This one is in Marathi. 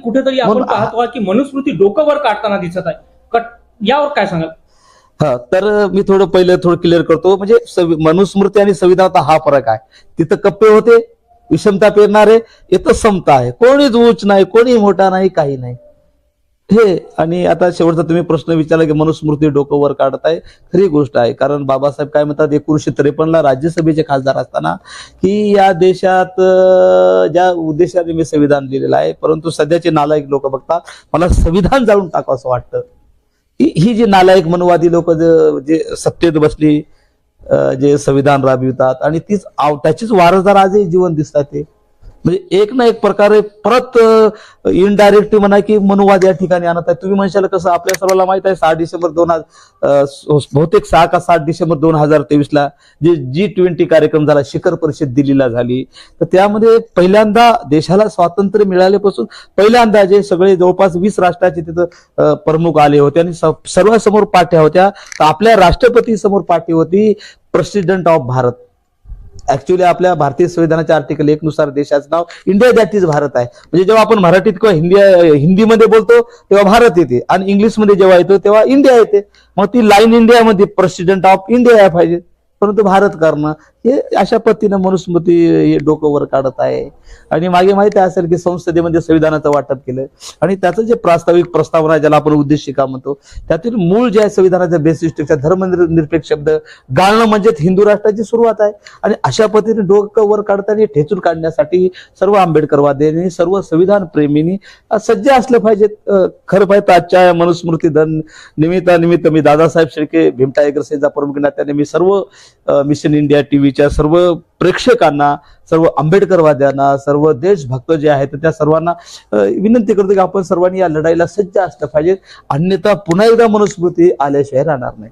कुठेतरी आपण पाहतो की मनुस्मृती डोकं वर काढताना दिसत आहे. कट यावर काय सांगाल? हा तर मी थोडं पहिलं थोडं क्लिअर करतो. म्हणजे मनुस्मृती आणि संविधानाचा हा फरक आहे. तिथं कप्पे होते विषमता पेरणारे इथं समता आहे. कोणीच उच्च नाही कोणी मोठा नाही काही नाही. हे आणि आता शेवटचा तुम्ही प्रश्न विचारला की मनुस्मृती डोकं वर काढताय खरी गोष्ट आहे. कारण बाबासाहेब काय म्हणतात एकोणीशे त्रेपन्नला राज्यसभेचे खासदार असताना की या देशात ज्या उद्देशाने मी संविधान लिहिलेलं आहे परंतु सध्याचे नालायक लोक बघतात मला संविधान जाळून टाकावं असं वाटतं. ही जी नालायक मनवादी लोक जे सत्तेत बसली जे संविधान राबवितात आणि तीच आव- त्याचीच वारसदार आजही जीवन दिसतात ते. म्हणजे एक ना एक प्रकारे परत इनडायरेक्ट म्हणा की मनुवाद या ठिकाणी आणत आहे. तुम्ही म्हणशाल कसं आपल्या सर्वांना माहीत आहे सहा डिसेंबर दोन हजार बहुतेक सहा का सात डिसेंबर दोन हजार तेवीस ला जे जी ट्वेंटी कार्यक्रम झाला शिखर परिषद दिल्लीला झाली. तर त्यामध्ये पहिल्यांदा देशाला स्वातंत्र्य मिळाल्यापासून पहिल्यांदा जे सगळे जवळपास वीस राष्ट्राचे तिथं प्रमुख आले होते आणि सर्वांसमोर पाठ्या होत्या. तर आपल्या राष्ट्रपती समोर पाठी होती प्रेसिडेंट ऑफ भारत. ऍक्च्युली आपल्या भारतीय संविधानाच्या आर्टिकल एक नुसार देशाचं नाव इंडिया दॅट इज भारत आहे. म्हणजे जेव्हा आपण मराठीत किंवा हिंदी हिंदीमध्ये बोलतो तेव्हा भारत येते. आणि इंग्लिशमध्ये जेव्हा येतो तेव्हा इंडिया येते. मग ती लाईन इंडियामध्ये प्रेसिडेंट ऑफ इंडिया पाहिजे. परंतु भारत करणं हे अशा पद्धतीनं मनुस्मृती हे डोकं वर काढत आहे. आणि मागे माहिती असेल की संसदेमध्ये म्हणजे संविधानाचं वाटप केलं. आणि त्याचं जे प्रास्ताविक प्रस्तावना आहे, ज्याला आपण उद्देशिका म्हणतो त्यातील मूळ जे आहे संविधानाच्या बेसिस धर्मनिरपेक्ष शब्द गाळणं म्हणजे हिंदू राष्ट्राची सुरुवात आहे. आणि अशा पद्धतीने डोकं वर काढताना ठेचून काढण्यासाठी सर्व आंबेडकरवाद्यांनी सर्व संविधान प्रेमींनी सज्ज असलं पाहिजेत खरं पाहिजे आजच्या मनुस्मृती धन निमित्तानिमित्त मी दादासाहेब शेळके भीमटा एग्रसेचा प्रमुख नात्याने मी सर्व मिशन इंडिया टीव्हीच्या सर्व प्रेक्षकांना सर्व आंबेडकरवाद्यांना सर्व देशभक्त जे आहेत त्या सर्वांना विनंती करतो की आपण सर्वांनी या लढाईला सज्ज असलं पाहिजे. अन्यथा पुन्हा एकदा मनुस्मृती आल्याशिवाय राहणार नाही.